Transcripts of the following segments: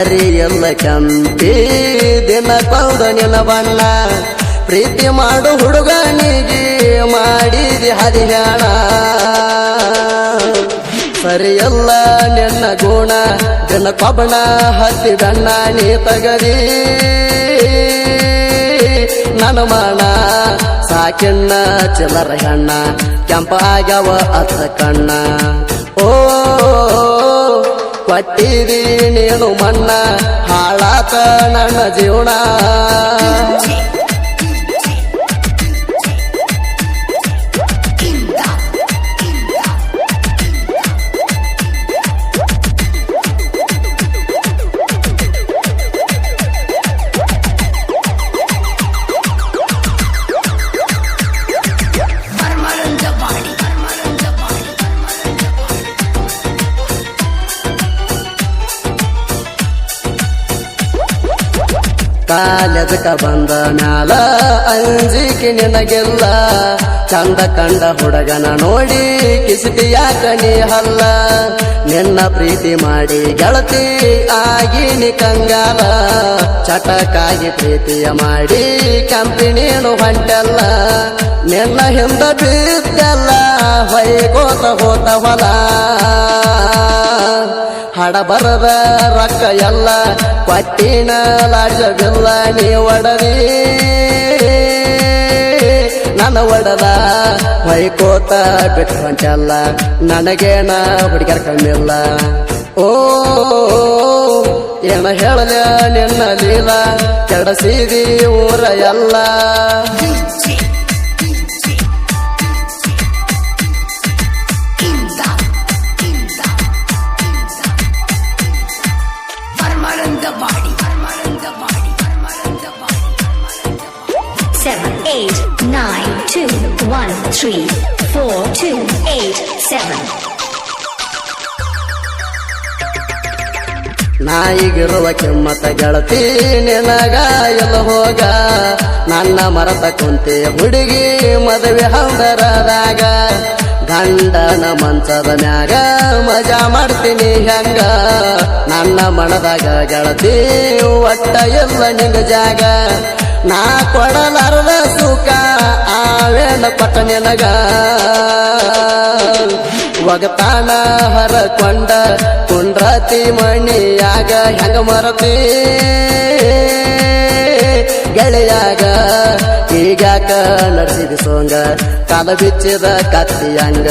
ಎಲ್ಲ ಕಂತಿ ದಿನ ಕೊಂದ ಬಣ್ಣ ಪ್ರೀತಿ ಮಾಡು ಹುಡುಗನಿಗೆ ಮಾಡಿದಿ ಹರಿಯಾಣ ಸರಿಯಲ್ಲ ನಿನ್ನ ಗುಣ ದಿನ ಕಬಣ ಹತ್ತಿದಣ್ಣ ನೀ ತಗದಿ. ನನ್ನ ಮಾಣ ಸಾಕಿಣ್ಣ ಚಿಲ್ಲರ ಕೆಂಪ ಆಗ್ಯಾವ ಅತ್ತ ಕಣ್ಣ. ಓ ಕೊಟ್ಟಿದಿ ನೀನು ಮಣ್ಣ ಹಾಳಾತ ನನ್ನ ಜೀವನ. ಕಾಲದಕ ಬಂದ ಮ್ಯಾಲ ಅಂಜಿಕೆ ನಿನಗೆಲ್ಲ. ಚಂದ ಕಂಡ ಹುಡುಗನ ನೋಡಿ ಕಿಸಿಟಿ ಯಾಕನಿ ಹಲ್ಲ? ನಿನ್ನ ಪ್ರೀತಿ ಮಾಡಿ ಗೆಳತಿ ಆಗಿನಿ ಕಂಗಾಲ. ಚಟಕಾಗಿ ಪ್ರೀತಿಯ ಮಾಡಿ ಕಂಪಿನೇನು ಹೊಂಟಲ್ಲ. ನಿನ್ನ ಹಿಂದ ಬಿದ್ದಲ್ಲ, ಹೊಯ್ಕೋತ ಹೋತ ಹೊಲ. ಹಡ ಬರದ ರೊಕ್ಕ ಎಲ್ಲ ಪಟ್ಟಿನ ಲಾಜವಿಲ್ಲ ನೀ ಒಡದಿ ನನ್ನ ಒಡದ ಹೊಯ್ಕೋತ ಬಿಟ್ಟು ಹೊಂಟಲ್ಲ, ನನಗೇನ ಹುಡುಗರ ಕಮ್ಮಿಲ್ಲ ಓ, ಏನ ಹೇಳಲ ನಿನ್ನ ಲೀಲ, ಕೆಡಸಿದಿ ಊರ ಎಲ್ಲ. One, three, four, two, eight, seven. ನಾಯಿಗಿರುವ ಕೆಮ್ಮತ ಗೆಳತಿ ನಿನಗ ಎಲ್ಲ ಹೋಗ ನನ್ನ ಮರತ ಕುಂತೆ ಹುಡುಗಿ ಮದುವೆ ಹಂದರದಾಗ ಗಂಡನ ಮಂಚದ ಮ್ಯಾಗ ಮಜಾ ಮಾಡ್ತೀನಿ ಹೆಂಗ? ನನ್ನ ಮನದಾಗ ಗೆಳತಿ, ಒಟ್ಟ ಎಲ್ಲ ನಿನ್ನ ಜಾಗ. ನಾ ಕೊಡಲಾರದ ಸುಖ ಆ ವೇಣ ಪಟ್ಟ ನಿನಗ. ಒಗತಾನ ಹರಕೊಂಡ ಕುಂಡ್ರತಿ ಮಣಿಯಾಗ ಹೆಂಗ ಮರತಿ? ಗೆಳೆಯಾಗ ಈಗಾಕ ನಡೆಸಿದ ಸೋಂಗ, ಕಾಲ ಬಿಚ್ಚಿದ ಕತ್ತಿಯಂಗ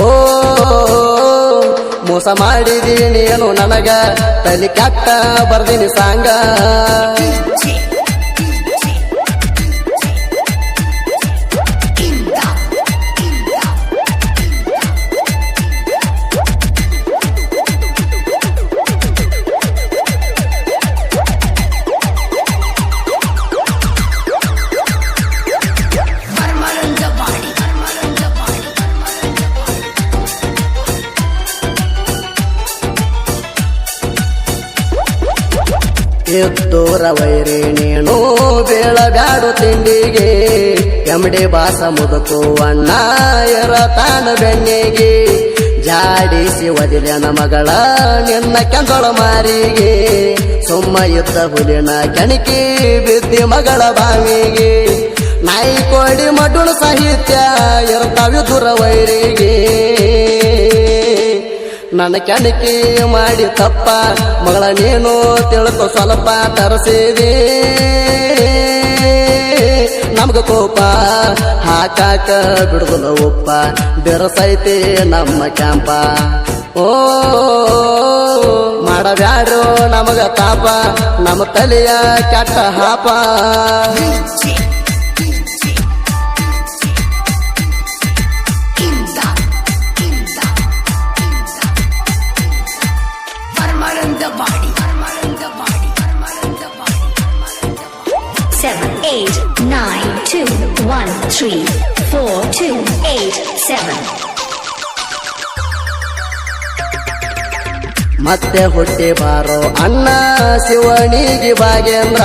ಓ, ಮೋಸ ಮಾಡಿದೀನಿ ಏನು ನನಗ, ತಲೆ ಕಟ್ಟ ಬರ್ದಿನಿ ಸಾಂಗ. ಎದ್ದೋರ ವೈರಿ ನೀನು ಬೀಳಬ್ಯಾಡು ತಿಂಡಿಗೆ. ಎಮಡಿ ಬಾಸ ಮುದುಕು ಅಣ್ಣ ತಾಣ ಬೆನ್ನಿಗೆ. ಜಾಡಿಸಿ ಒದಿಲೆನ ಮಗಳ ನಿನ್ನ ಕೆಂದೊಳ ಮಾರಿಗೆ. ಸುಮ್ಮ ಇದ್ದ ಹುಲಿನ ಕೆಣಕಿ ಬಿದ್ದಿ ಮಗಳ ಬಾವಿಗೆ. ನಾಯಿ ಕೋಡಿ ಮಡುಳು ಸಾಹಿತ್ಯ, ಎರ್ತಾವ್ಯ ದುರ ವೈರಿಗೆ ನನ್ನ ಕೆನಕಿ ಮಾಡಿ ತಪ್ಪ ಮಗಳ ನೀನು ತಿಳ್ಕೊ ಸ್ವಲ್ಪ ತರಿಸಿದೆ. ನಮ್ಗ ಕೋಪ, ಹಾಕಾಕ ಬಿಡುದಿಲ್ಲ ಉಪ್ಪ ಬೆರಸೈತಿ ನಮ್ಮ ಕ್ಯಾಂಪ. ಓ ಮಾಡಬ್ಯಾಡೋ ನಮಗ ತಾಪ, ನಮ್ಮ ತಲೆಯ ಕೆಟ್ಟ ಹಾಪ. Eight, nine, two, one, three, four, two, eight, seven. ಮತ್ತೆ ಹುಟ್ಟಿ ಬಾರೋ ಅಣ್ಣ ಶಿವನಿಗೆ ಬಾಗೇಂದ್ರ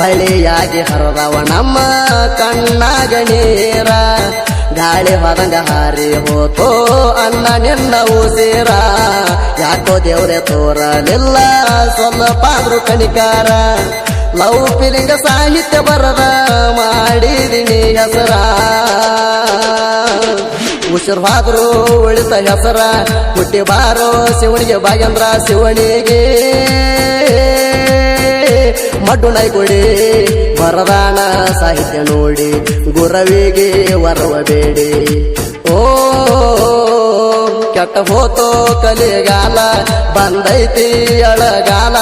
ಹಳಿಯಾಗಿ ಹರದವ ನಮ್ಮ ಕಣ್ಣಾಗ ನೀರ ಗಾಳಿ ಹೊರಂಗ ಹಾರಿ ಹೋತೋ ಅನ್ನ ನಿನ್ನ ಉಸಿರ ಯಾಕೋ ದೇವ್ರೆ ತೋರಲಿಲ್ಲ ಸ್ವಲ್ಪಾದ್ರೂ ಕಣಿಕಾರ ಲವ್ ಫಿಲಿಂಗ ಸಾಹಿತ್ಯ ಬರದ ಮಾಡಿದಿನಿ ಹೆಸರ. ಉಸಿರ್ವಾದ್ರು ಉಳಿತ ಹೆಸರ. ಹುಟ್ಟಿ ಬಾರೋ ಶಿವನಿಗೆ ಬಾಯಂದ್ರ ಶಿವನಿಗೆ. ಮಡ್ಡು ನೈಗುಡಿ ಬರದಾನ ಸಾಹಿತ್ಯ ನೋಡಿ ಗುರವಿಗೆ ಬರವಬೇಡಿ ಓ, ಕೆಟ್ಟ ಹೋತೋ ಕಲಿಗಾಲ ಬಂದೈತಿ ಅಳಗಾಲ.